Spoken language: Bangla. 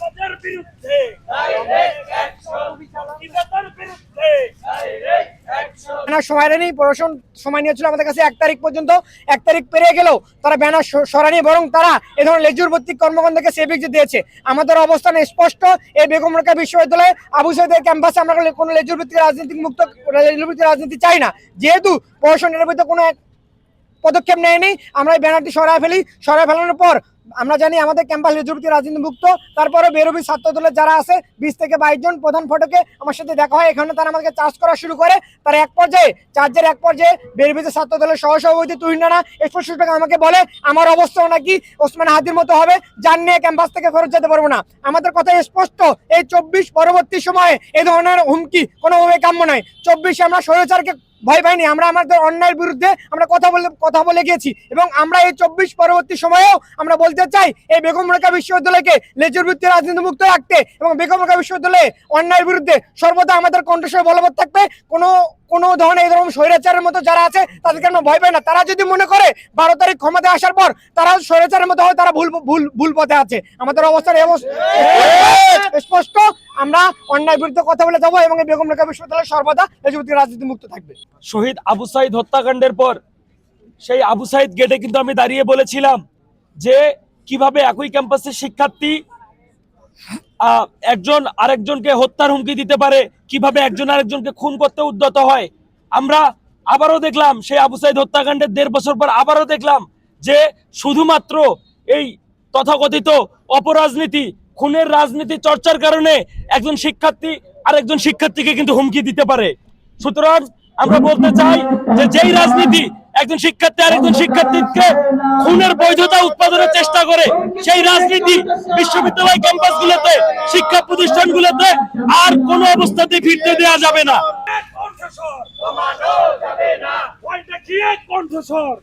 চাঁদাবাজের বিরুদ্ধে। সময় নেই, প্রশাসন আমাদের কাছে এক তারিখ পর্যন্ত, এক তারিখ গেলেও তারা ব্যানার স- সরায়নি বরং তারা দিয়েছে। আমাদের অবস্থান স্পষ্ট বেগম ক্যাম্পাসে আমরা কোনো মুক্ত রাজনীতি চাই না। যেহেতু পদক্ষেপ নেয়নি, আমরা ব্যানারটি সরায় ফেলি। সরায় ফেলানোর পর আমরা জানি আমাদের ক্যাম্পাস লেজুরভিত্তিক রাজনীতি মুক্ত তারপরে বেরোবি ছাত্র দলের যারা আছে, বিশ থেকে বাইশ জন প্রধান ফটকে আমার সাথে দেখা হয়। এখানে তারা আমাকে চার্জ করা শুরু করে। তার এক পর্যায়ে, চার্জের এক পর্যায়ে বেরোবিতে ছাত্র দলের সহসভাপতি তুহিন রানা স্পষ্ট আমাকে বলে, আমার অবস্থা নাকি ওসমান হাদির মতো হবে, যার নিয়ে ক্যাম্পাস থেকে ফেরত যেতে পারব না। আমাদের কথা স্পষ্ট, এই চব্বিশ পরবর্তী সময়ে এই ধরনের হুমকি কোনোভাবে কাম্য নয়। চব্বিশে আমরা স্বৈরাচারকে ভয় পাইনি আমরা আমাদের অন্যায়ের বিরুদ্ধে আমরা কথা বলে কথা বলে গিয়েছি। এবং আমরা এই চব্বিশ পরবর্তী সময়েও আমরা বলতে চাই এই বেগম রেখা বিশ্ববিদ্যালয়কে লেজুর ভিত্তি রাজনীতি মুক্ত রাখতে এবং বেগম রেখা বিশ্ববিদ্যালয়ে অন্যায়ের বিরুদ্ধে সর্বদা আমাদের কণ্ঠস্বর বলবৎ থাকবে। কোনো কোনো ধরনের এই ধরনের স্বৈরাচারের মতো যারা আছে তাদেরকে আমরা ভয় পাই না। তারা যদি মনে করে বারো তারিখ ক্ষমতায় আসার পর তারা স্বৈরাচারের মতো হয় তারা ভুল ভুল ভুল পথে আছে। আমাদের অবস্থান স্পষ্ট। আমরা অন্যায়ের বিরুদ্ধে কথা বলে যাব এবং এই বেগম রোকেয়া বিশ্ববিদ্যালয় সর্বদা লেজুর রাজনীতি মুক্ত থাকবে। শহীদ আবু সাইদ হত্যাকাণ্ডের পর, সেই আবু সাইদ গেটে কিন্তু আমি দাঁড়িয়ে বলেছিলাম যে কীভাবে একই ক্যাম্পাসের শিক্ষার্থী একজন আরেকজনকে হত্যার হুমকি দিতে পারে, কীভাবে একজন আরেকজনকে খুন করতে উদ্যত হয়। আমরা আবারও দেখলাম সেই আবু সাইদ হত্যাকাণ্ডের দেড় বছর পর আবারও দেখলাম যে শুধুমাত্র এই তথাকথিত অপরাজনীতি, খুনের রাজনীতি চর্চার কারণে একজন শিক্ষার্থী আরেকজন শিক্ষার্থীকে কিন্তু হুমকি দিতে পারে। সুতরাং আমরা বলতে চাই যে যেই রাজনীতি একজন শিক্ষার্থী আরেকজন শিক্ষার্থীকে খুনের বৈধতা উৎপাদনের চেষ্টা করে সেই রাজনীতি বিশ্ববিদ্যালয় ক্যাম্পাস গুলোতে শিক্ষা প্রতিষ্ঠানগুলোতে আর কোন অবস্থাতে ফিরতে দেওয়া যাবে না। কণ্ঠস্বর কণ্ঠস্বর?